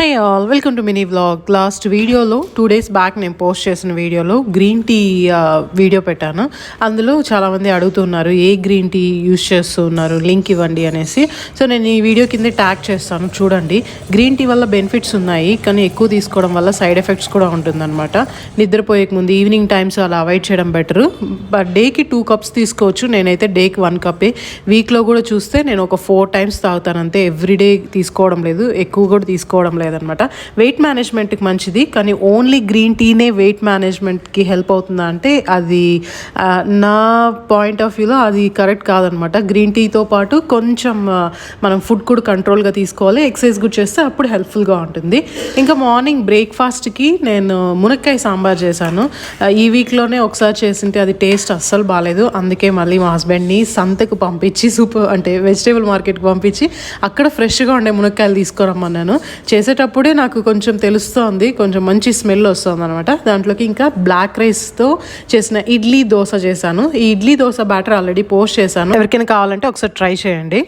Hi all welcome to mini vlog last వీడియోలో two days back నేను post చేసిన వీడియోలో గ్రీన్ టీ వీడియో పెట్టాను. అందులో చాలామంది అడుగుతున్నారు ఏ గ్రీన్ టీ యూస్ చేస్తున్నారు లింక్ ఇవ్వండి అనేసి. సో నేను ఈ వీడియో కింద ట్యాగ్ చేస్తాను చూడండి. గ్రీన్ టీ వల్ల బెనిఫిట్స్ ఉన్నాయి కానీ ఎక్కువ తీసుకోవడం వల్ల సైడ్ ఎఫెక్ట్స్ కూడా ఉంటుందన్నమాట. నిద్రపోయేక ముందు ఈవినింగ్ టైమ్స్ అలా అవాయిడ్ చేయడం బెటర్ బట్ డేకి టూ కప్స్ తీసుకోవచ్చు నేనైతే డేకి వన్ కప్పే వీక్లో కూడా చూస్తే నేను ఒక ఫోర్ టైమ్స్ తాగుతాను అంతే. ఎవ్రీడే తీసుకోవడం లేదు ఎక్కువ కూడా తీసుకోవడం లేదు. లేదనమాట. వెయిట్ మేనేజ్మెంట్కి మంచిది కానీ ఓన్లీ గ్రీన్ టీనే వెయిట్ మేనేజ్మెంట్కి హెల్ప్ అవుతుందా అంటే అది నా పాయింట్ ఆఫ్ వ్యూలో అది కరెక్ట్ కాదనమాట. గ్రీన్ టీతో పాటు కొంచెం మనం ఫుడ్ కూడా కంట్రోల్గా తీసుకోవాలి ఎక్సర్సైజ్ కూడా చేస్తే అప్పుడు హెల్ప్ఫుల్గా ఉంటుంది. ఇంకా మార్నింగ్ బ్రేక్ఫాస్ట్కి నేను మునక్కాయ సాంబార్ చేశాను. ఈ వీక్లోనే ఒకసారి చేసింటే అది టేస్ట్ అస్సలు బాగాలేదు అందుకే మళ్ళీ మా హస్బెండ్ని సంతకు పంపించి సూపర్ అంటే వెజిటేబుల్ మార్కెట్కి పంపించి అక్కడ ఫ్రెష్గా ఉండే మునక్కాయలు తీసుకురమ్మన్నాను. చేసేటప్పుడే నాకు కొంచెం తెలుస్తోంది కొంచెం మంచి స్మెల్ వస్తుంది అనమాట దాంట్లోకి ఇంకా బ్లాక్ రైస్తో చేసిన ఇడ్లీ దోశ చేశాను. ఈ idli dosa batter already post చేశాను. ఎవరికైనా కావాలంటే ఒకసారి ట్రై చేయండి.